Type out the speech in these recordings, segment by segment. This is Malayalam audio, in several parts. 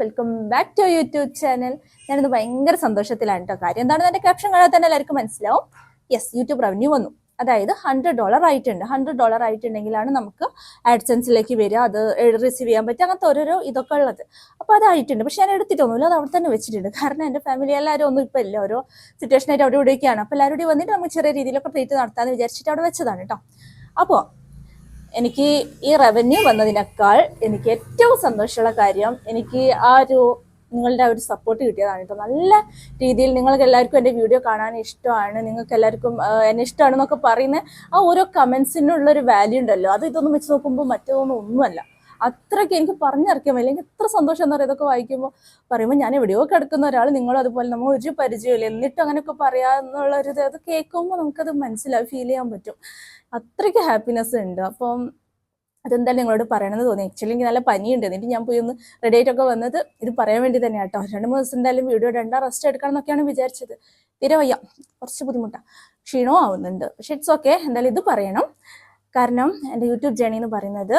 Welcome back to YouTube channel ഞാനിന്ന് ഭയങ്കര സന്തോഷത്തിലാണ് കേട്ടോ കാര്യം എന്താണെന്ന് എന്റെ ക്യാപ്ഷൻ കാണാൻ തന്നെ എല്ലാവർക്കും മനസ്സിലാവും. യെസ് യൂട്യൂബ് റവന്യൂ വന്നു. അതായത് ഹൺഡ്രഡ് ഡോളർ ആയിട്ടുണ്ട്. ഹൺഡ്രഡ് ഡോളർ ആയിട്ടുണ്ടെങ്കിലാണ് നമുക്ക് ആഡ്സൻസിലേക്ക് വരിക അത് റിസീവ് ചെയ്യാൻ പറ്റുക അങ്ങനത്തെ ഓരോരോ ഇതൊക്കെ ഉള്ളത്. അപ്പോൾ അതായിട്ടുണ്ട് പക്ഷെ ഞാൻ എടുത്തിട്ടൊന്നുമില്ല അത് അവിടെ തന്നെ വെച്ചിട്ടുണ്ട്. കാരണം എന്റെ ഫാമിലി എല്ലാവരും ഒന്നും ഇപ്പോൾ ഇല്ല. ഓരോ സിറ്റുവേഷനായിട്ട് അവിടെ ഇവിടെയൊക്കെയാണ്. അപ്പോൾ എല്ലാവരും വന്നിട്ട് നമുക്ക് ചെറിയ രീതിയിലൊക്കെ ട്രീറ്റ് നടത്താമെന്ന് വിചാരിച്ചിട്ട് അവിടെ വെച്ചതാണ് കേട്ടോ അപ്പോൾ എനിക്ക് ഈ റവന്യൂ വന്നതിനേക്കാൾ എനിക്ക് ഏറ്റവും സന്തോഷമുള്ള കാര്യം എനിക്ക് ആ ഒരു നിങ്ങളുടെ ഒരു സപ്പോർട്ട് കിട്ടിയതാണ് കേട്ടോ. നല്ല രീതിയിൽ നിങ്ങൾക്ക് എല്ലാവർക്കും എന്റെ വീഡിയോ കാണാൻ ഇഷ്ടമാണ് നിങ്ങൾക്ക് എല്ലാവർക്കും എന്നെ ഇഷ്ടമാണെന്നൊക്കെ പറയുന്ന ആ ഓരോ കമൻസിനുള്ള ഒരു വാല്യൂ ഉണ്ടല്ലോ. അത് ഇതൊന്നും വെച്ച് നോക്കുമ്പോൾ മറ്റൊന്നും ഒന്നുമല്ല. അത്രയ്ക്ക് എനിക്ക് പറഞ്ഞറിയിക്കാൻ വയ്യ. എനിക്ക് എത്ര സന്തോഷം എന്ന് പറയുക ഇതൊക്കെ വായിക്കുമ്പോൾ പറയുമ്പോൾ ഞാൻ എവിടെയോ കിടക്കുന്ന ഒരാൾ നിങ്ങളും അതുപോലെ നമ്മൾ ഒരു പരിചയമില്ല എന്നിട്ട് അങ്ങനെയൊക്കെ പറയാന്നുള്ളൊരു ഇത് അത് കേൾക്കുമ്പോൾ നമുക്കത് മനസ്സിലാവും ഫീൽ ചെയ്യാൻ പറ്റും. അത്രയ്ക്ക് ഹാപ്പിനെസ് ഉണ്ട്. അപ്പം അതെന്തായാലും നിങ്ങളോട് പറയണമെന്ന് തോന്നി. ആക്ച്വലി എനിക്ക് നല്ല പനിയുണ്ട്. എന്നിട്ട് ഞാൻ പോയി ഒന്ന് റെഡി ആയിട്ടൊക്കെ വന്നത് ഇത് പറയാൻ വേണ്ടി തന്നെ കേട്ടോ രണ്ട് മൂന്ന് ദിവസം എന്തായാലും വീഡിയോ രണ്ടാ റെസ്റ്റ് എടുക്കണം എന്നൊക്കെയാണ് വിചാരിച്ചത്. തീരെ വയ്യ. കുറച്ച് ബുദ്ധിമുട്ടാണ് ക്ഷീണവും ആവുന്നുണ്ട്. പക്ഷെ ഇറ്റ്സ് ഓക്കെ എന്തായാലും ഇത് പറയണം. കാരണം എന്റെ യൂട്യൂബ് ജേണി എന്ന് പറയുന്നത്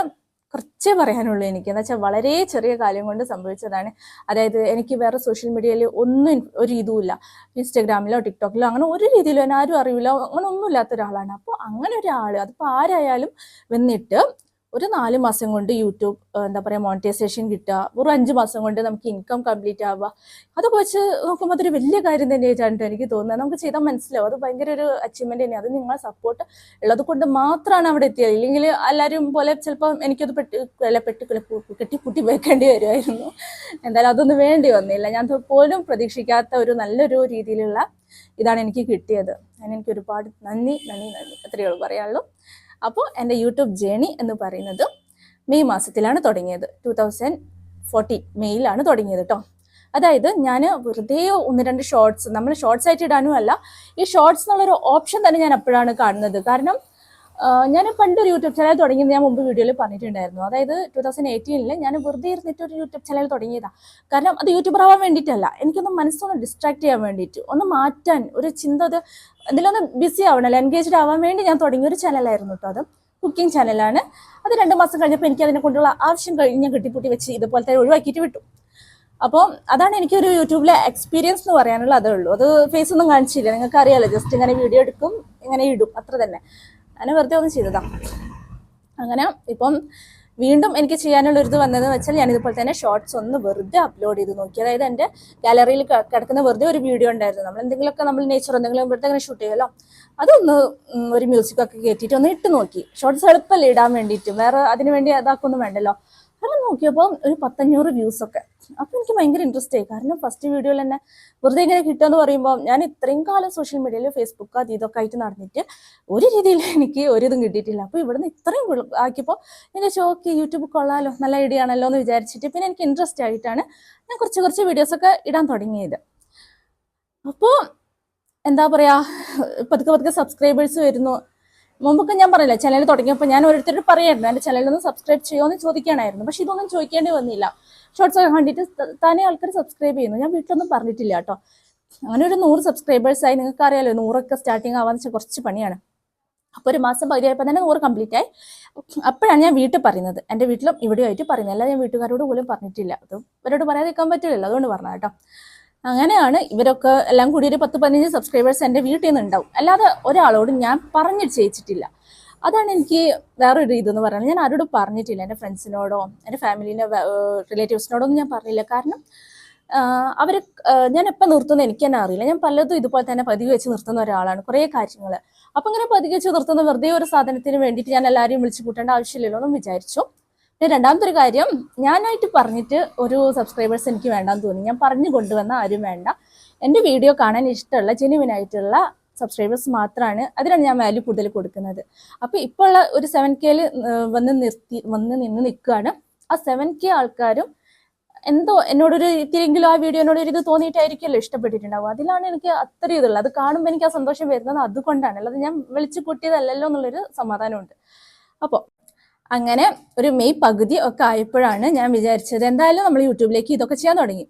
കുറച്ചേ പറയാനുള്ളൂ എനിക്ക്. എന്താ വെച്ചാൽ വളരെ ചെറിയ കാര്യം കൊണ്ട് സംഭവിച്ചതാണ്. അതായത് എനിക്ക് വേറെ സോഷ്യൽ മീഡിയയിൽ ഒന്നും ഒരു ഇതുമില്ല. ഇൻസ്റ്റാഗ്രാമിലോ ടിക്ടോക്കിലോ അങ്ങനെ ഒരു രീതിയിലും ആരും അറിയില്ല അങ്ങനെ ഒന്നും ഇല്ലാത്ത ഒരാളാണ്. അപ്പോൾ അങ്ങനെ ഒരാൾ അതിപ്പോൾ ആരായാലും വന്നിട്ട് ഒരു നാല് മാസം കൊണ്ട് യൂട്യൂബ് എന്താ പറയുക മോണിറ്റൈസേഷൻ കിട്ടുക ഒരു അഞ്ച് മാസം കൊണ്ട് നമുക്ക് ഇൻകം കംപ്ലീറ്റ് ആവുക. അതൊക്കെ വെച്ച് നോക്കുമ്പോൾ അതൊരു വലിയ കാര്യം തന്നെയായിട്ടാണ് ട്ടോ എനിക്ക് തോന്നുന്നത്. നമുക്ക് ചെയ്താൽ മനസ്സിലാവും. അത് ഭയങ്കര ഒരു അച്ചീവ്മെന്റ് തന്നെയാണ്. അത് നിങ്ങളെ സപ്പോർട്ട് ഉള്ളത് കൊണ്ട് മാത്രമാണ് അവിടെ എത്തിയത്. ഇല്ലെങ്കിൽ എല്ലാവരും പോലെ ചിലപ്പോൾ എനിക്കത് പെട്ട് അല്ല പെട്ട് കെട്ടി കുട്ടി വെക്കേണ്ടി വരുമായിരുന്നു. എന്തായാലും അതൊന്നും വേണ്ടി വന്നില്ല. ഞാൻ പോലും പ്രതീക്ഷിക്കാത്ത ഒരു നല്ലൊരു രീതിയിലുള്ള ഇതാണ് എനിക്ക് കിട്ടിയത്. അതിന് എനിക്ക് ഒരുപാട് നന്ദി നന്ദി നന്ദി. അത്രയേ ഉള്ളൂ പറയാനുള്ളൂ. അപ്പോൾ എന്റെ യൂട്യൂബ് ജേണി എന്ന് പറയുന്നത് മെയ് മാസത്തിലാണ് തുടങ്ങിയത്. ടു തൗസൻഡ് ഫോർട്ടി മെയ്യിലാണ് തുടങ്ങിയത് കേട്ടോ അതായത് ഞാൻ വെറുതെ ഒന്ന് രണ്ട് ഷോർട്സ് നമ്മൾ ഷോർട്സ് ആയിട്ട് ഇടാനും അല്ല ഈ ഷോർട്സ് എന്നുള്ളൊരു ഓപ്ഷൻ തന്നെ ഞാൻ അപ്പോഴാണ് കാണുന്നത്. കാരണം ഞാൻ ഒരു യൂട്യൂബ് ചാനൽ തുടങ്ങിയത് ഞാൻ മുമ്പ് വീഡിയോയിൽ പറഞ്ഞിട്ടുണ്ടായിരുന്നു. അതായത് ടൂ തൗസൻഡ് എയ്റ്റീനിൽ ഞാൻ വെറുതെ ഇരുന്നിട്ട് ഒരു യൂട്യൂബ് ചാനൽ തുടങ്ങിയതാണ് കാരണം അത് യൂട്യൂബർ ആവാൻ വേണ്ടിയിട്ടല്ല. എനിക്കൊന്ന് മനസ്സൊന്ന് ഡിസ്ട്രാക്ട് ചെയ്യാൻ വേണ്ടിയിട്ട് ഒന്ന് മാറ്റാൻ ഒരു ചിന്ത അത് എന്തെങ്കിലും ബിസി ആവണല്ലോ എൻഗേജ്ഡ് ആവാൻ വേണ്ടി ഞാൻ തുടങ്ങിയ ഒരു ചാനലായിരുന്നു കേട്ടോ അത്. കുക്കിംഗ് ചാനലാണ് അത് രണ്ട് മാസം കഴിഞ്ഞപ്പോൾ എനിക്ക് അതിനെ കൊണ്ടുള്ള ആവശ്യം കഴിഞ്ഞ് കെട്ടിപ്പൂട്ടി വെച്ച് ഇതുപോലത്തെ ഒഴിവാക്കിയിട്ട് വിട്ടു. അപ്പോൾ അതാണ് എനിക്കൊരു യൂട്യൂബിലെ എക്സ്പീരിയൻസ് എന്ന് പറയാനുള്ള അതേ ഉള്ളൂ. അത് ഫേസ് ഒന്നും കാണിച്ചില്ല. നിങ്ങൾക്ക് അറിയാലോ ജസ്റ്റ് ഇങ്ങനെ വീഡിയോ എടുക്കും ഇങ്ങനെ ഇടും. അത്ര തന്നെ. അങ്ങനെ വെറുതെ ഒന്ന് ചെയ്തതാ. അങ്ങനെ ഇപ്പം വീണ്ടും എനിക്ക് ചെയ്യാനുള്ള ഒരു ഇത് വന്നതെന്ന് വെച്ചാൽ ഞാൻ ഇതുപോലെ തന്നെ ഷോർട്സ് ഒന്ന് വെറുതെ അപ്ലോഡ് ചെയ്ത് നോക്കി. അതായത് എന്റെ ഗാലറിയിൽ കിടക്കുന്ന വെറുതെ ഒരു വീഡിയോ ഉണ്ടായിരുന്നു. നമ്മൾ എന്തെങ്കിലുമൊക്കെ നമ്മൾ നേച്ചർ എന്തെങ്കിലും വെറുതെ അങ്ങനെ ഷൂട്ട് ചെയ്യുമല്ലോ അതൊന്ന് ഒരു മ്യൂസിക്കൊക്കെ കയറ്റിയിട്ട് ഒന്ന് ഇട്ട് നോക്കി. ഷോർട്സ് എളുപ്പമല്ലേ ഇടാൻ വേണ്ടിയിട്ട്? വേറെ അതിന് വേണ്ടി അതാക്കൊന്നും വേണ്ടല്ലോ. അങ്ങനെ നോക്കിയപ്പോൾ ഒരു പത്തഞ്ഞൂറ് വ്യൂസ് ഒക്കെ. അപ്പോൾ എനിക്ക് ഭയങ്കര ഇൻട്രസ്റ്റ് ആയി. കാരണം ഫസ്റ്റ് വീഡിയോയിൽ തന്നെ വെറുതെ ഇങ്ങനെ കിട്ടുമെന്ന് പറയുമ്പോൾ ഞാൻ ഇത്രയും കാലം സോഷ്യൽ മീഡിയയിൽ ഫേസ്ബുക്ക് അത് ഇതൊക്കെ ആയിട്ട് നടന്നിട്ട് ഒരു രീതിയിൽ എനിക്ക് ഒരു ഇതും കിട്ടിയിട്ടില്ല. അപ്പോൾ ഇവിടുന്ന് ഇത്രയും ആക്കിയപ്പോൾ ഞാൻ ചോക്ക് യൂട്യൂബ് കൊള്ളാലോ നല്ല ഐഡിയ ആണല്ലോ എന്ന് വിചാരിച്ചിട്ട് പിന്നെ എനിക്ക് ഇൻട്രസ്റ്റ് ആയിട്ടാണ് ഞാൻ കുറച്ച് കുറച്ച് വീഡിയോസൊക്കെ ഇടാൻ തുടങ്ങിയത്. അപ്പോൾ എന്താ പറയാ പതുക്കെ പതുക്കെ സബ്സ്ക്രൈബേഴ്സ് വരുന്നു. മുമ്പൊക്കെ ഞാൻ പറയില്ല ചാനൽ തുടങ്ങിയപ്പോൾ ഞാൻ ഓരോരുത്തരോട് പറയായിരുന്നു എന്റെ ചാനലൊന്ന് സബ്സ്ക്രൈബ് ചെയ്യുമോ എന്ന് ചോദിക്കാനായിരുന്നു പക്ഷെ ഇതൊന്നും ചോദിക്കേണ്ടി വന്നില്ല. ഷോർട്സ് ഒക്കെ കണ്ടിട്ട് തന്നെ താനേ ആൾക്കാർ സബ്സ്ക്രൈബ് ചെയ്യുന്നു. ഞാൻ വീട്ടിലൊന്നും പറഞ്ഞിട്ടില്ല കേട്ടോ. അങ്ങനെ ഒരു നൂറ് സബ്സ്ക്രൈബേഴ്സായി നിങ്ങൾക്ക് അറിയാലോ നൂറൊക്കെ സ്റ്റാർട്ടിങ് ആവാന്ന് വെച്ചാൽ കുറച്ച് പണിയാണ്. അപ്പോൾ ഒരു മാസം പകുതിയായപ്പോൾ തന്നെ നൂറ് കംപ്ലീറ്റ് ആയി. അപ്പോഴാണ് ഞാൻ വീട്ടിൽ പറയുന്നത്. എന്റെ വീട്ടിലും ഇവിടെയായിട്ട് പറയുന്നത്. അല്ലാതെ ഞാൻ വീട്ടുകാരോട് പോലും പറഞ്ഞിട്ടില്ല. അത് ഇവരോട് പറയാതിരിക്കാൻ പറ്റില്ലല്ലോ അതുകൊണ്ട് പറഞ്ഞ കേട്ടോ. അങ്ങനെയാണ് ഇവരൊക്കെ എല്ലാം കൂടി ഒരു പത്ത് പതിനഞ്ച് സബ്സ്ക്രൈബേഴ്സ് എന്റെ വീട്ടിൽ നിന്ന് ഉണ്ടാവും അല്ലാതെ ഒരാളോടും ഞാൻ പറഞ്ഞു ചെയ്യിച്ചിട്ടില്ല അതാണ് എനിക്ക് വേറൊരു ഇതെന്ന് പറയുന്നത്. ഞാൻ ആരോടും പറഞ്ഞിട്ടില്ല. എന്റെ ഫ്രണ്ട്സിനോടോ എന്റെ ഫാമിലിന്റെ റിലേറ്റീവ്സിനോടോ ഒന്നും ഞാൻ പറഞ്ഞില്ല. കാരണം അവർ ഞാൻ എപ്പോൾ നിർത്തുന്നത് എനിക്ക് തന്നെ അറിയില്ല. ഞാൻ പലതും ഇതുപോലെ തന്നെ പതിവ് വെച്ച് നിർത്തുന്ന ഒരാളാണ്. കുറേ കാര്യങ്ങൾ അപ്പം ഇങ്ങനെ പതിവ് വെച്ച് നിർത്തുന്ന വെറുതെ ഒരു സാധനത്തിന് വേണ്ടിയിട്ട് ഞാൻ എല്ലാവരെയും വിളിച്ചു കൂട്ടേണ്ട ആവശ്യമില്ലല്ലോ എന്നും വിചാരിച്ചു. രണ്ടാമത്തെ ഒരു കാര്യം ഞാനായിട്ട് പറഞ്ഞിട്ട് ഒരു സബ്സ്ക്രൈബേഴ്സ് എനിക്ക് വേണ്ടാന്ന് തോന്നി. ഞാൻ പറഞ്ഞു കൊണ്ടുവന്ന ആരും വേണ്ട. എന്റെ വീഡിയോ കാണാൻ ഇഷ്ടമുള്ള ജെനുവിനായിട്ടുള്ള സബ്സ്ക്രൈബേഴ്സ് മാത്രമാണ് അതിനാണ് ഞാൻ വാല്യൂ കൂടുതൽ കൊടുക്കുന്നത്. അപ്പോൾ ഇപ്പോൾ ഉള്ള ഒരു സെവൻ കെയിൽ വന്ന് നിർത്തി വന്ന് നിന്ന് നിൽക്കുകയാണ്. ആ സെവൻ കെ ആൾക്കാരും എന്തോ എന്നോടൊരു ഇത്തിരിയെങ്കിലും ആ വീഡിയോനോട് ഒരു ഇത് തോന്നിയിട്ടായിരിക്കുമല്ലോ ഇഷ്ടപ്പെട്ടിട്ടുണ്ടാവും അതിലാണ് എനിക്ക് അത്രയും ഇതുള്ളത്. അത് കാണുമ്പോൾ എനിക്ക് ആ സന്തോഷം വരുന്നത് അതുകൊണ്ടാണ്. അല്ലാതെ ഞാൻ വിളിച്ചു കൂട്ടിയതല്ലല്ലോ എന്നുള്ളൊരു സമാധാനമുണ്ട്. അപ്പോൾ അങ്ങനെ ഒരു മെയ് പകുതി ഒക്കെ ആയപ്പോഴാണ് ഞാൻ വിചാരിച്ചത് എന്തായാലും നമ്മൾ യൂട്യൂബിലേക്ക് ഇതൊക്കെ ചെയ്യാൻ തുടങ്ങി.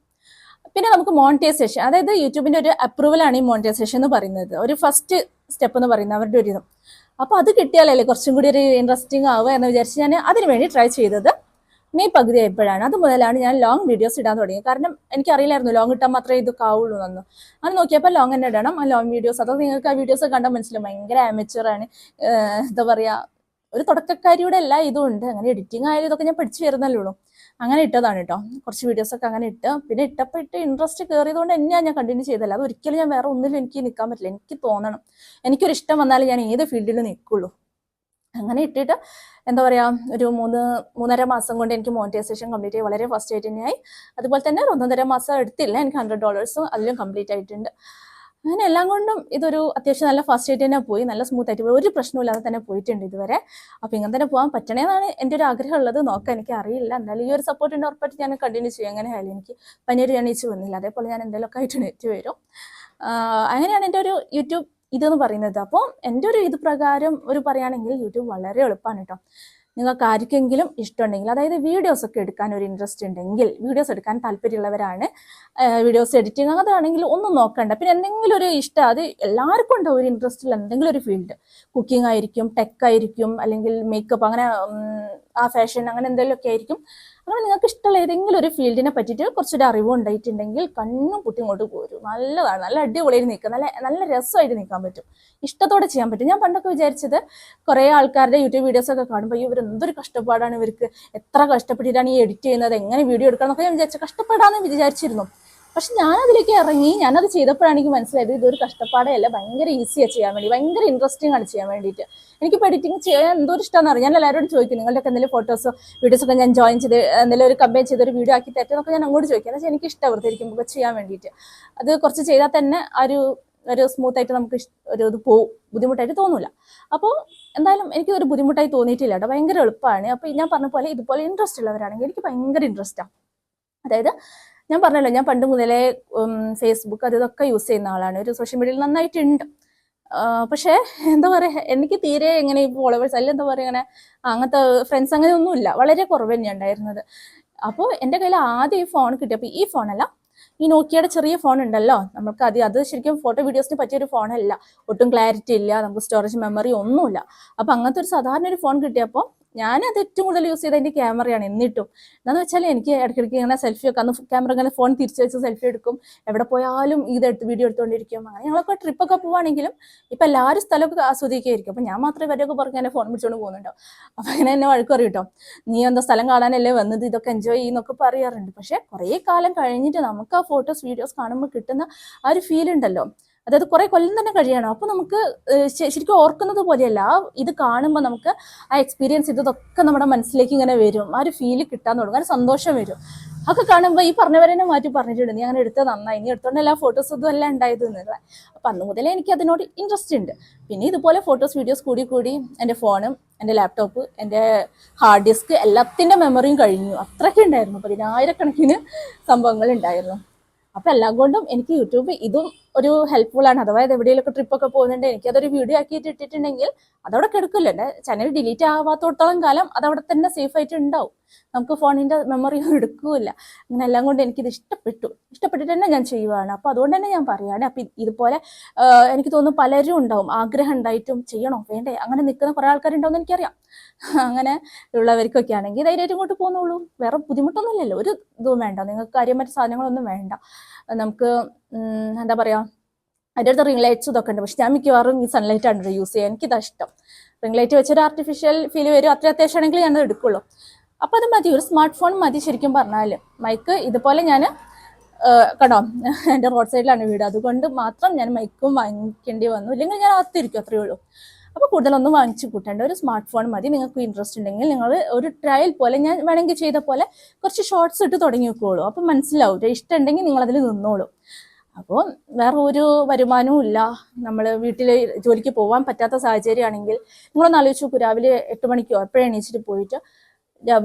പിന്നെ നമുക്ക് മോണിറ്റൈസേഷൻ അതായത് യൂട്യൂബിന്റെ ഒരു അപ്രൂവൽ ആണ് ഈ മോണിറ്റൈസേഷൻ എന്ന് പറയുന്നത്. ഒരു ഫസ്റ്റ് സ്റ്റെപ്പ് എന്ന് പറയുന്നത് അവരുടെ ഒരു ഇതും. അപ്പോൾ അത് കിട്ടിയാലല്ലേ കുറച്ചും കൂടി ഒരു ഇൻട്രസ്റ്റിംഗ് ആവുക എന്ന് വിചാരിച്ച് ഞാൻ അതിന് വേണ്ടി ട്രൈ ചെയ്തത് മെയ് പകുതി ആയപ്പോഴാണ്. അത് മുതലാണ് ഞാൻ ലോങ് വീഡിയോസ് ഇടാൻ തുടങ്ങിയത്. കാരണം എനിക്കറിയില്ലായിരുന്നു ലോങ് ഇട്ടാൽ മാത്രമേ ഇതൊക്കെ ആവുള്ളൂ എന്ന് അത് നോക്കിയപ്പോൾ ലോങ് തന്നെ ഇടണം. ആ ലോങ് വീഡിയോസ് അതോ നിങ്ങൾക്ക് ആ വീഡിയോസ് കണ്ടാൽ മനസ്സിലാവും. ഭയങ്കര amateur-ആണ് എന്താ പറയുക ഒരു തുടക്കക്കാരിയുടെ എല്ലാ ഇതും ഉണ്ട്. അങ്ങനെ എഡിറ്റിംഗ് ആയാലും ഇതൊക്കെ ഞാൻ പഠിച്ചു വരുന്നല്ലേ ഉള്ളൂ. അങ്ങനെ ഇട്ടതാണ് കേട്ടോ കുറച്ച് വീഡിയോസ് ഒക്കെ അങ്ങനെ ഇട്ട്. പിന്നെ ഇട്ടപ്പോൾ ഇട്ട് ഇൻട്രസ്റ്റ് കയറിയതുകൊണ്ട് തന്നെയാണ് ഞാൻ കണ്ടിന്യൂ ചെയ്തല്ല അത് ഒരിക്കലും ഞാൻ വേറെ ഒന്നിലും എനിക്ക് നിൽക്കാൻ പറ്റില്ല. എനിക്ക് തോന്നണം. എനിക്കൊരു ഇഷ്ടം വന്നാലും ഞാൻ ഏത് ഫീൽഡിലും നിൽക്കുള്ളൂ. അങ്ങനെ ഇട്ടിട്ട് എന്താ പറയുക ഒരു മൂന്ന് മൂന്നര മാസം കൊണ്ട് എനിക്ക് മോണിറ്റൈസേഷൻ കംപ്ലീറ്റ് ആയി. വളരെ ഫസ്റ്റ് ആയിട്ട് തന്നെയായി. അതുപോലെ തന്നെ ഒന്നൊന്നര മാസം എടുത്തില്ല. എനിക്ക് ഹൺഡ്രഡ് ഡോളേഴ്സും അതിലും കംപ്ലീറ്റ് ആയിട്ടുണ്ട്. അങ്ങനെ എല്ലാം കൊണ്ടും ഇതൊരു അത്യാവശ്യം നല്ല ഫസ്റ്റ് ആയിട്ട് തന്നെ പോയി നല്ല സ്മൂത്ത് ആയിട്ട് പോയി. ഒരു പ്രശ്നമില്ലാതെ തന്നെ പോയിട്ടുണ്ട് ഇതുവരെ. അപ്പോൾ ഇങ്ങനെ തന്നെ പോകാൻ പറ്റണേന്നാണ് എന്റെ ഒരു ആഗ്രഹം ഉള്ളത് നോക്കാൻ എനിക്ക് അറിയില്ല. എന്തായാലും ഈ ഒരു സപ്പോർട്ട് ഉണ്ട് ഉറപ്പായിട്ട് ഞാൻ കണ്ടിന്യൂ ചെയ്യും. അങ്ങനെ ആയാലും എനിക്ക് പനിയൊരു എണീച്ച് വന്നില്ല. അതേപോലെ ഞാൻ എന്തെങ്കിലുമൊക്കെ ആയിട്ട് എണീറ്റ് വരും. അങ്ങനെയാണ് എന്റെ ഒരു യൂട്യൂബ് ഇതെന്ന് പറയുന്നത്. അപ്പോൾ എന്റെ ഒരു ഇത് പ്രകാരം ഒരു പറയുകയാണെങ്കിൽ യൂട്യൂബ് വളരെ എളുപ്പമാണ് കേട്ടോ. നിങ്ങൾക്ക് ആർക്കെങ്കിലും ഇഷ്ടമുണ്ടെങ്കിൽ അതായത് വീഡിയോസ് ഒക്കെ എടുക്കാൻ ഒരു ഇൻട്രസ്റ്റ് ഉണ്ടെങ്കിൽ വീഡിയോസ് എടുക്കാൻ താല്പര്യമുള്ളവരാണ് വീഡിയോസ് എഡിറ്റിംഗ് അതാണെങ്കിൽ ഒന്നും നോക്കണ്ട. പിന്നെ എന്തെങ്കിലും ഒരു ഇഷ്ടം അത് എല്ലാവർക്കും ഉണ്ടാവും ഒരു ഇൻട്രസ്റ്റിൽ എന്തെങ്കിലും ഒരു ഫീൽഡ് കുക്കിംഗ് ആയിരിക്കും ടെക് ആയിരിക്കും അല്ലെങ്കിൽ മേക്കപ്പ് അങ്ങനെ ആ ഫാഷൻ അങ്ങനെ എന്തെങ്കിലുമൊക്കെ ആയിരിക്കും. അങ്ങനെ നിങ്ങൾക്ക് ഇഷ്ടമുള്ള ഏതെങ്കിലും ഒരു ഫീൽഡിനെ പറ്റിയിട്ട് കുറച്ചൊരു അറിവ് ഉണ്ടായിട്ടുണ്ടെങ്കിൽ കണ്ണും കുട്ടി ഇങ്ങോട്ട് പോരും. നല്ലതാണ്. നല്ല അടിപൊളിയായിട്ട് നിൽക്കുക നല്ല നല്ല രസമായിട്ട് നിൽക്കാൻ പറ്റും. ഇഷ്ടത്തോടെ ചെയ്യാൻ പറ്റും. ഞാൻ പണ്ടൊക്കെ വിചാരിച്ചത് കുറേ ആൾക്കാരുടെ യൂട്യൂബ് വീഡിയോസ് ഒക്കെ കാണുമ്പോൾ ഇവർ എന്തൊരു കഷ്ടപ്പാടാണ് ഇവർക്ക്. എത്ര കഷ്ടപ്പെട്ടിട്ടാണ് ഈ എഡിറ്റ് ചെയ്യുന്നത്? എങ്ങനെ വീഡിയോ എടുക്കണം എന്നൊക്കെ ഞാൻ വിചാരിച്ചു. കഷ്ടപ്പാടാന്ന് വിചാരിച്ചിരുന്നു. പക്ഷെ ഞാൻ അതിലേക്ക് ഇറങ്ങി ഞാനത് ചെയ്തപ്പോഴാണ് എനിക്ക് മനസ്സിലായത് ഇതൊരു കഷ്ടപ്പാടേ അല്ല ഭയങ്കര ഈസിയാണ് ചെയ്യാൻ വേണ്ടി ഭയങ്കര ഇൻട്രസ്റ്റിംഗ് ആണ് ചെയ്യാൻ വേണ്ടിയിട്ട്. എനിക്ക് എഡിറ്റിംഗ് ചെയ്യാൻ എന്തോ ഇഷ്ടമാണെന്ന് അറിയാം. ഞാൻ എല്ലാവരോടും ചോദിക്കും നിങ്ങളുടെയൊക്കെ എന്തെങ്കിലും ഫോട്ടോസോ വീഡിയോസ് ഒക്കെ ഞാൻ ജോയിൻ ചെയ്ത് എന്തെങ്കിലും ഒരു കമ്പയർ ചെയ്ത് ഒരു വീഡിയോ ആക്കി തരുന്നൊക്കെ ഞാൻ അങ്ങോട്ട് ചോദിക്കാം. പക്ഷേ എനിക്ക് ഇഷ്ടം വെറുതെ ഒക്കെ ചെയ്യാൻ വേണ്ടിയിട്ട്. അത് കുറച്ച് ചെയ്താൽ തന്നെ ഒരു ഒരു സ്മൂത്ത് ആയിട്ട് നമുക്ക് ഒരു ഇത് പോകും ബുദ്ധിമുട്ടായിട്ട് തോന്നില്ല അപ്പോൾ എന്തായാലും എനിക്ക് ഒരു ബുദ്ധിമുട്ടായി തോന്നിയിട്ടില്ല കേട്ടോ. ഭയങ്കര എളുപ്പമാണ്. അപ്പോൾ ഞാൻ പറഞ്ഞ പോലെ ഇതുപോലെ ഇൻട്രസ്റ്റ് ഉള്ളവരാണെങ്കിൽ എനിക്ക് ഭയങ്കര ഇൻട്രസ്റ്റാണ് അതായത് ഞാൻ പറഞ്ഞല്ലോ ഞാൻ പണ്ട് മുതലേ ഫേസ്ബുക്ക് അത് ഇതൊക്കെ യൂസ് ചെയ്യുന്ന ആളാണ്. ഒരു സോഷ്യൽ മീഡിയയിൽ നന്നായിട്ടുണ്ട്. പക്ഷേ എന്താ പറയുക എനിക്ക് തീരെ എങ്ങനെ ഈ ഫോളോവേഴ്സ് അല്ല എന്താ പറയുക അങ്ങനെ അങ്ങനത്തെ ഫ്രണ്ട്സ് അങ്ങനെ ഒന്നുമില്ല വളരെ കുറവ് തന്നെയാണ് ഉണ്ടായിരുന്നത്. അപ്പോൾ എന്റെ കയ്യിൽ ആദ്യം ഈ ഫോൺ കിട്ടിയപ്പോൾ ഈ ഫോണല്ല ഈ നോക്കിയയുടെ ചെറിയ ഫോൺ ഉണ്ടല്ലോ. നമുക്ക് അത് അത് ശരിക്കും ഫോട്ടോ വീഡിയോസിന് പറ്റിയ ഒരു ഫോണല്ല ഒട്ടും ക്ലാരിറ്റി ഇല്ല നമുക്ക് സ്റ്റോറേജ് മെമ്മറി ഒന്നുമില്ല. അപ്പോൾ അങ്ങനത്തെ ഒരു സാധാരണ ഒരു ഫോൺ കിട്ടിയപ്പോൾ ഞാനത് ഏറ്റവും കൂടുതൽ യൂസ് ചെയ്ത എന്റെ ക്യാമറയാണ് എന്നിട്ടും എന്താന്ന് വെച്ചാൽ എനിക്ക് ഇടയ്ക്കിടയ്ക്ക് ഇങ്ങനെ സെൽഫി ഒക്കെ അന്ന് ക്യാമറ ഇങ്ങനെ ഫോൺ തിരിച്ചു വെച്ച് സെൽഫി എടുക്കും. എവിടെ പോയാലും ഇതെടുത്ത് വീഡിയോ എടുത്തുകൊണ്ടിരിക്കും അങ്ങനെ ഞങ്ങളൊക്കെ ട്രിപ്പൊക്കെ പോവാണെങ്കിലും ഇപ്പം എല്ലാവരും സ്ഥലമൊക്കെ ആസ്വദിക്കുകയായിരിക്കും അപ്പം ഞാൻ മാത്രമേ ഇവരെയൊക്കെ പുറത്ത് എന്നെ ഫോൺ പിടിച്ചുകൊണ്ട് പോകുന്നുണ്ടോ? അപ്പം അങ്ങനെ എന്നെ വഴക്ക് പറയും നീ എന്താ സ്ഥലം കാണാനല്ലേ വന്നത്? ഇതൊക്കെ എൻജോയ് ചെയ്യുന്നൊക്കെ പറയാറുണ്ട്. പക്ഷേ കുറേ കാലം കഴിഞ്ഞിട്ട് നമുക്ക് ആ ഫോട്ടോസ് വീഡിയോസ് കാണുമ്പോൾ കിട്ടുന്ന ആ ഒരു ഫീൽ ഉണ്ടല്ലോ. അതായത് കുറെ കൊല്ലം തന്നെ കഴിയണം. അപ്പോൾ നമുക്ക് ശരിക്കും ഓർക്കുന്നത് പോലെയല്ല. ഇത് കാണുമ്പോൾ നമുക്ക് ആ എക്സ്പീരിയൻസ് ഇതൊക്കെ നമ്മുടെ മനസ്സിലേക്ക് ഇങ്ങനെ വരും. ആ ഒരു ഫീൽ കിട്ടാൻ തുടങ്ങും. സന്തോഷം വരും. അതൊക്കെ കാണുമ്പോൾ ഈ പറഞ്ഞവരെ മാറ്റി പറഞ്ഞിട്ടുണ്ട്. നീ അങ്ങനെ എടുത്തത് നന്നായി. നീ എടുത്തോണ്ട് എല്ലാ ഫോട്ടോസ് ഇതും എല്ലാം ഉണ്ടായത് എന്നുള്ള അപ്പം അന്ന് മുതലേ എനിക്ക് അതിനോട് ഇൻട്രസ്റ്റ് ഉണ്ട്. പിന്നെ ഇതുപോലെ ഫോട്ടോസ് വീഡിയോസ് കൂടി കൂടി എന്റെ ഫോണും എന്റെ ലാപ്ടോപ്പ് എന്റെ ഹാർഡ് ഡിസ്ക് എല്ലാത്തിന്റെ മെമ്മറിയും കഴിഞ്ഞു. അത്രയ്ക്ക് ഉണ്ടായിരുന്നു. പതിനായിരക്കണക്കിന് സംഭവങ്ങൾ ഉണ്ടായിരുന്നു. അപ്പം എല്ലാം കൊണ്ടും എനിക്ക് യൂട്യൂബ് ഇതും ഒരു ഹെൽപ്ഫുൾ ആണ്. അഥവാ ട്രിപ്പ് ഒക്കെ പോകുന്നുണ്ട്. എനിക്ക് അതൊരു വീഡിയോ ആക്കിയിട്ട് ഇട്ടിട്ടുണ്ടെങ്കിൽ അതവിടെ കിടക്കില്ല. എന്റെ ചാനൽ ഡിലീറ്റ് ആവാത്തോടത്തോളം കാലം അതവിടെ തന്നെ സേഫ് ആയിട്ട് ഉണ്ടാവും. നമുക്ക് ഫോണിന്റെ മെമ്മറി ഒന്നും അങ്ങനെ എല്ലാം കൊണ്ട് എനിക്കിത് ഇഷ്ടപ്പെട്ടു. ഇഷ്ടപ്പെട്ടിട്ട് തന്നെ ഞാൻ ചെയ്യുവാണ്. അപ്പോൾ അതുകൊണ്ട് തന്നെ ഞാൻ പറയുകയാണ് അപ്പം ഇതുപോലെ എനിക്ക് തോന്നുന്നു പലരും ഉണ്ടാവും. ആഗ്രഹം ഉണ്ടായിട്ടും ചെയ്യണോ? വേണ്ടേ? അങ്ങനെ നിൽക്കുന്ന കുറേ ആൾക്കാരുണ്ടാവും എന്ന് എനിക്കറിയാം. അങ്ങനെ ഉള്ളവർക്കൊക്കെ ആണെങ്കിൽ ധൈര്യമായിട്ട് ഇങ്ങോട്ട് പോകുന്നുള്ളൂ. വേറെ ബുദ്ധിമുട്ടൊന്നുമില്ലല്ലോ. ഒരു ഇതും വേണ്ട. നിങ്ങൾക്ക് കാര്യമായിട്ട് സാധനങ്ങളൊന്നും വേണ്ട. നമുക്ക് എന്താ പറയാ? അതിന്റെ അടുത്ത് റിംഗ് ലൈറ്റ്സ് ഇതൊക്കെ ഉണ്ട്. പക്ഷെ ഞാൻ മിക്കവാറും ഈ സൺലൈറ്റ് ആണ് യൂസ് ചെയ്യുക എനിക്കിതാ ഇഷ്ടം. റിംഗ് ലൈറ്റ് വെച്ചൊരു ആർട്ടിഫിഷ്യൽ ഫീൽ വരും. അത്ര അത്യാവശ്യമാണെങ്കിൽ ഞാനത് എടുക്കുള്ളൂ. അപ്പോൾ അത് മതി. ഒരു സ്മാർട്ട് ഫോൺ മതി ശരിക്കും പറഞ്ഞാൽ മൈക്ക് ഇതുപോലെ ഞാൻ കടോ എന്റെ റോഡ് സൈഡിലാണ് വീട്. അതുകൊണ്ട് മാത്രം ഞാൻ മൈക്കും വാങ്ങിക്കേണ്ടി വന്നു. ഇല്ലെങ്കിൽ ഞാൻ അകത്തിരിക്കും അത്രയേ ഉള്ളൂ. അപ്പോൾ കൂടുതലൊന്നും വാങ്ങിച്ചു കൂട്ടേണ്ട. ഒരു സ്മാർട്ട് ഫോൺ മതി. നിങ്ങൾക്ക് ഇൻട്രസ്റ്റ് ഉണ്ടെങ്കിൽ നിങ്ങൾ ഒരു ട്രയൽ പോലെ ഞാൻ വേണമെങ്കിൽ ചെയ്ത പോലെ കുറച്ച് ഷോർട്സ് ഇട്ട് തുടങ്ങി വെക്കുള്ളൂ. അപ്പം മനസ്സിലാവും. ഇഷ്ടമുണ്ടെങ്കിൽ ഇഷ്ടം നിങ്ങൾ അതിൽ നിന്നോളൂ. അപ്പോൾ വേറെ ഒരു വരുമാനവും ഇല്ല. നമ്മൾ വീട്ടിൽ ജോലിക്ക് പോകാൻ പറ്റാത്ത സാഹചര്യമാണെങ്കിൽ നിങ്ങളൊന്ന് ആലോചിച്ച് നോക്കൂ. രാവിലെ എട്ട് മണിക്കോ എപ്പോഴും എണീച്ചിട്ട് പോയിട്ട്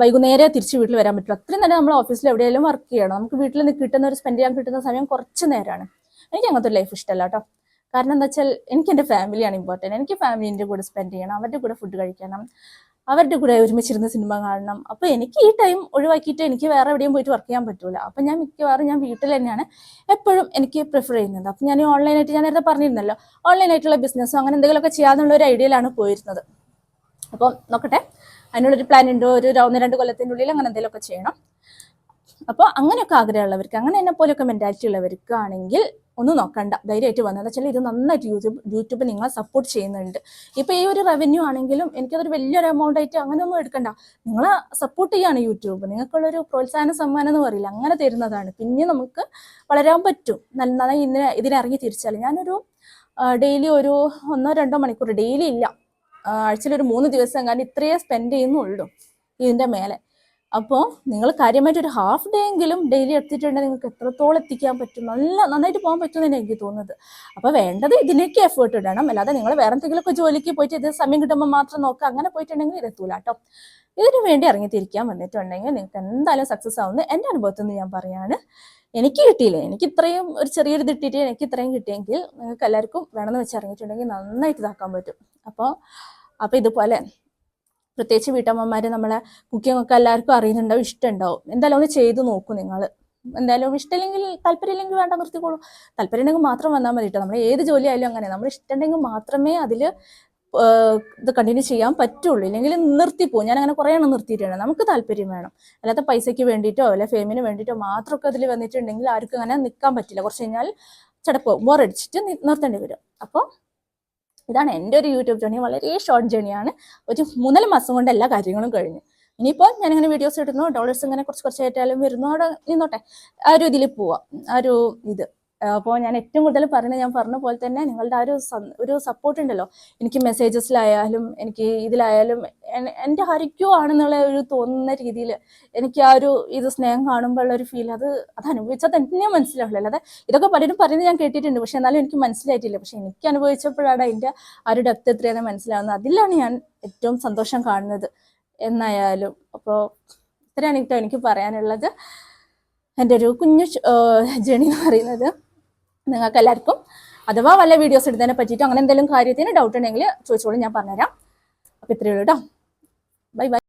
വൈകുന്നേരം തിരിച്ച് വീട്ടിൽ വരാൻ പറ്റില്ല. അത്രയും നേരം നമ്മൾ ഓഫീസിൽ എവിടെയെങ്കിലും വർക്ക് ചെയ്യണം. നമുക്ക് വീട്ടിൽ നിന്ന് കിട്ടുന്ന ഒരു സ്പെൻഡ് ചെയ്യാൻ കിട്ടുന്ന സമയം കുറച്ച് നേരമാണ് എനിക്ക് അങ്ങനത്തെ ലൈഫ് ഇഷ്ടമല്ല കേട്ടോ. കാരണം എന്താ വെച്ചാൽ എനിക്ക് എന്റെ ഫാമിലിയാണ് ഇമ്പോർട്ടന്റ് എനിക്ക് ഫാമിലിന്റെ കൂടെ സ്പെൻഡ് ചെയ്യണം. അവരുടെ കൂടെ ഫുഡ് കഴിക്കണം. അവരുടെ കൂടെ ഒരുമിച്ചിരുന്ന് സിനിമ കാണണം. അപ്പോൾ എനിക്ക് ഈ ടൈം ഒഴിവാക്കിയിട്ട് എനിക്ക് വേറെ എവിടെയും പോയിട്ട് വർക്ക് ചെയ്യാൻ പറ്റൂല. അപ്പം ഞാൻ മിക്കവാറും ഞാൻ വീട്ടിൽ തന്നെയാണ് എപ്പോഴും എനിക്ക് പ്രിഫർ ചെയ്യുന്നത്. അപ്പം ഞാൻ ഓൺലൈനായിട്ട് ഞാൻ നേരത്തെ പറഞ്ഞിരുന്നല്ലോ ഓൺലൈനായിട്ടുള്ള ബിസിനസ്സോ അങ്ങനെ എന്തെങ്കിലുമൊക്കെ ചെയ്യാന്നുള്ള ഒരു ഐഡിയയിലാണ് പോയിരുന്നത്. അപ്പം നോക്കട്ടെ അതിനുള്ളൊരു പ്ലാൻ ഉണ്ട്? ഒരു ഒന്ന് രണ്ട് കൊല്ലത്തിന്റെ ഉള്ളിൽ അങ്ങനെ എന്തെങ്കിലുമൊക്കെ ചെയ്യണം. അപ്പോൾ അങ്ങനെയൊക്കെ ആഗ്രഹമുള്ളവർക്ക് അങ്ങനെ എന്നെ പോലെയൊക്കെ മെന്റാലിറ്റി ഉള്ളവർക്ക് ആണെങ്കിൽ ഒന്നും നോക്കണ്ട. ധൈര്യമായിട്ട് വന്നത് എന്താ വെച്ചാൽ ഇത് നന്നായിട്ട് യൂട്യൂബ് യൂട്യൂബ് നിങ്ങളെ സപ്പോർട്ട് ചെയ്യുന്നുണ്ട്. ഇപ്പോൾ ഈ ഒരു റവന്യൂ ആണെങ്കിലും എനിക്കതൊരു വലിയൊരു എമൗണ്ട് ആയിട്ട് അങ്ങനെയൊന്നും എടുക്കണ്ട. നിങ്ങളെ സപ്പോർട്ട് ചെയ്യാണ് യൂട്യൂബ്. നിങ്ങൾക്കുള്ളൊരു പ്രോത്സാഹന സമ്മാനം എന്ന് പറയില്ല. അങ്ങനെ തരുന്നതാണ്. പിന്നെ നമുക്ക് വളരാൻ പറ്റും. നന്നായി ഇതിനെ ഇതിനിറങ്ങി തിരിച്ചാൽ ഞാനൊരു ഡെയിലി ഒരു ഒന്നോ രണ്ടോ മണിക്കൂർ ഡെയിലി ഇല്ല. ആഴ്ചയിൽ ഒരു മൂന്ന് ദിവസം കാരണം ഇത്രയേ സ്പെൻഡ് ചെയ്യുന്നുള്ളൂ ഇതിന്റെ മേലെ. അപ്പോൾ നിങ്ങൾ കാര്യമായിട്ട് ഒരു ഹാഫ് ഡേ എങ്കിലും ഡെയിലി എടുത്തിട്ടുണ്ടെങ്കിൽ നിങ്ങൾക്ക് എത്രത്തോളം എത്തിക്കാൻ പറ്റും? നല്ല നന്നായിട്ട് പോകാൻ പറ്റുമെന്നാണ് എനിക്ക് തോന്നുന്നത്. അപ്പോൾ വേണ്ടത് ഇതിലേക്ക് എഫേർട്ട് ഇടണം. അല്ലാതെ നിങ്ങൾ വേറെ എന്തെങ്കിലുമൊക്കെ ജോലിക്ക് പോയിട്ട് ഇത് സമയം കിട്ടുമ്പോൾ മാത്രം നോക്കുക. അങ്ങനെ പോയിട്ടുണ്ടെങ്കിൽ ഇത് എത്തൂല കേട്ടോ ഇതിനു വേണ്ടി ഇറങ്ങിത്തിരിക്കാൻ വന്നിട്ടുണ്ടെങ്കിൽ നിങ്ങൾക്ക് എന്തായാലും സക്സസ് ആവുന്നു എന്റെ അനുഭവത്തിൽ നിന്ന് ഞാൻ പറയാണ്. എനിക്ക് കിട്ടിയില്ലേ? എനിക്ക് ഇത്രയും ഒരു ചെറിയൊരു ഇത് കിട്ടിയിട്ട് എനിക്ക് ഇത്രയും കിട്ടിയെങ്കിൽ നിങ്ങൾക്ക് എല്ലാവർക്കും വേണമെന്ന് വെച്ച് ഇറങ്ങിയിട്ടുണ്ടെങ്കിൽ നന്നായിട്ട് ഇതാക്കാൻ പറ്റും. അപ്പോൾ അപ്പോൾ ഇതുപോലെ പ്രത്യേകിച്ച് വീട്ടമ്മമാർ നമ്മളെ കുക്കിംഗ് ഒക്കെ എല്ലാവർക്കും അറിയുന്നുണ്ടാവും ഇഷ്ടമുണ്ടാവും. എന്തായാലും ഒന്ന് ചെയ്ത് നോക്കൂ നിങ്ങൾ എന്തായാലും ഇഷ്ടമില്ലെങ്കിൽ താല്പര്യമില്ലെങ്കിൽ വേണ്ട നിർത്തിക്കോളൂ. താല്പര്യം ഉണ്ടെങ്കിൽ മാത്രം വന്നാൽ മതി കേട്ടോ. നമ്മൾ ഏത് ജോലി ആയാലും അങ്ങനെ. നമ്മൾ ഇഷ്ടമുണ്ടെങ്കിൽ മാത്രമേ അതിൽ ഇത് കണ്ടിന്യൂ ചെയ്യാൻ പറ്റുള്ളൂ. ഇല്ലെങ്കിൽ നിർത്തിപ്പോവും. ഞാൻ അങ്ങനെ കുറേ എണ്ണം നിർത്തിയിട്ടുണ്ട്. നമുക്ക് താല്പര്യം വേണം. അല്ലാത്ത പൈസയ്ക്ക് വേണ്ടിയിട്ടോ അല്ലെ ഫേമിന് വേണ്ടിയിട്ടോ മാത്രമൊക്കെ അതിൽ വന്നിട്ടുണ്ടെങ്കിൽ ആർക്കും അങ്ങനെ നിൽക്കാൻ പറ്റില്ല. കുറച്ച് കഴിഞ്ഞാൽ ചടപ്പോ ബോറടിച്ചിട്ട് നിർത്തേണ്ടി വരും. അപ്പോൾ ഇതാണ് എന്റെ ഒരു യൂട്യൂബ് ജേണി. വളരെ ഷോർട്ട് ജേണിയാണ് ഒരു മൂന്നര മാസം കൊണ്ട് എല്ലാ കാര്യങ്ങളും കഴിഞ്ഞു. ഇനിയിപ്പോൾ ഞാനിങ്ങനെ വീഡിയോസ് ഇടുന്നു. ഡോളേഴ്സ് ഇങ്ങനെ കുറച്ച് കുറച്ചായിട്ടാലും വരുന്നു. അവിടെ നിന്നോട്ടെ. ആ ഒരു ഇതിൽ പോവാം. ആ ഒരു ഇത്. അപ്പോൾ ഞാൻ ഏറ്റവും കൂടുതൽ പറയുന്നത് ഞാൻ പറഞ്ഞ പോലെ തന്നെ നിങ്ങളുടെ ആ ഒരു ഒരു സപ്പോർട്ട് ഉണ്ടല്ലോ. എനിക്ക് മെസ്സേജസിലായാലും എനിക്ക് ഇതിലായാലും എൻ- എന്റെ ഹരിക്കോ ആണെന്നുള്ള ഒരു തോന്നുന്ന രീതിയിൽ എനിക്ക് ആ ഒരു ഇത് സ്നേഹം കാണുമ്പോഴുള്ള ഒരു ഫീൽ അത് അത് അനുഭവിച്ചാൽ തന്നെ മനസ്സിലാവില്ല അല്ലാതെ ഇതൊക്കെ പലരും പറയുന്നത് ഞാൻ കേട്ടിട്ടുണ്ട്. പക്ഷെ എന്നാലും എനിക്ക് മനസ്സിലായിട്ടില്ല. പക്ഷെ എനിക്ക് അനുഭവിച്ചപ്പോഴാണ് അതിന്റെ ആ ഒരു ഡെപ്ത് എത്രയാണ് മനസ്സിലാവുന്നത്. അതിലാണ് ഞാൻ ഏറ്റവും സന്തോഷം കാണുന്നത് എന്നായാലും. അപ്പോൾ ഇത്രയാണ് കേട്ടോ എനിക്ക് പറയാനുള്ളത്. എന്റെ ഒരു കുഞ്ഞു ജേണി എന്ന് പറയുന്നത്. നിങ്ങൾക്ക് എല്ലാവർക്കും അഥവാ വല്ല വീഡിയോസ് എടുത്തതിനെ പറ്റിയിട്ടോ അങ്ങനെ എന്തെങ്കിലും കാര്യത്തിന് ഡൗട്ട് ഉണ്ടെങ്കിൽ ചോദിച്ചോളൂ ഞാൻ പറഞ്ഞുതരാം. അപ്പോൾ ഇത്രയേ ഉള്ളൂ കേട്ടോ ബൈ ബൈ